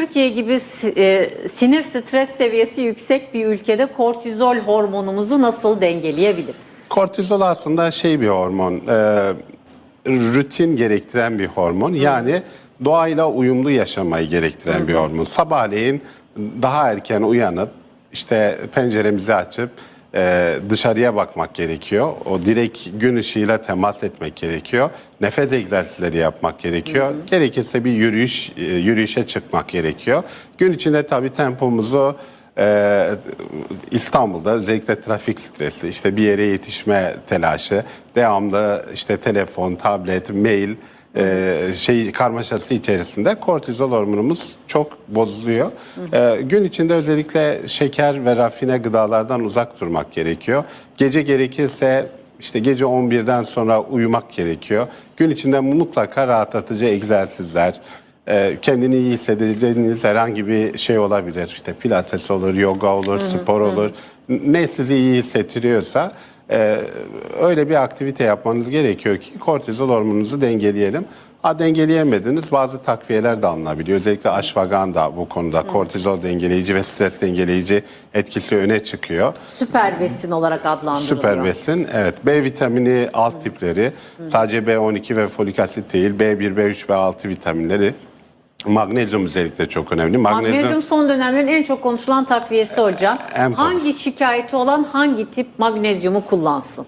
Türkiye gibi e, sinir stres seviyesi yüksek bir ülkede kortizol hormonumuzu nasıl dengeleyebiliriz? Kortizol aslında şey bir hormon, e, rutin gerektiren bir hormon. Yani doğayla uyumlu yaşamayı gerektiren bir hormon. Sabahleyin daha erken uyanıp işte penceremizi açıp e, dışarıya bakmak gerekiyor. O direkt gün ışığıyla temas etmek gerekiyor. Nefes egzersizleri yapmak gerekiyor. Gerekirse bir yürüyüş e, yürüyüşe çıkmak gerekiyor. Gün içinde tabii tempomuzu ee, İstanbul'da özellikle trafik stresi, işte bir yere yetişme telaşı, devamlı işte telefon, tablet, mail e, şey karmaşası içerisinde kortizol hormonumuz çok bozuluyor. Ee, gün içinde özellikle şeker ve rafine gıdalardan uzak durmak gerekiyor. Gece gerekirse işte gece 11'den sonra uyumak gerekiyor. Gün içinde mutlaka rahatlatıcı egzersizler, e, kendini iyi hissedeceğiniz herhangi bir şey olabilir. İşte pilates olur, yoga olur, spor olur. N- Ne sizi iyi hissettiriyorsa e, öyle bir aktivite yapmanız gerekiyor ki kortizol hormonunuzu dengeleyelim. Ha dengeleyemediniz bazı takviyeler de alınabiliyor. Özellikle ashwagandha bu konuda kortizol dengeleyici ve stres dengeleyici etkisi öne çıkıyor. Süper besin olarak adlandırılıyor. Süper besin. Evet. B vitamini alt tipleri. Sadece B12 ve folik asit değil. B1, B3, B6 vitaminleri. Magnezyum özellikle çok önemli. Magnezyum, Magnezyum son dönemlerin en çok konuşulan takviyesi hocam. en Hangi şikayeti olan hangi tip magnezyumu kullansın?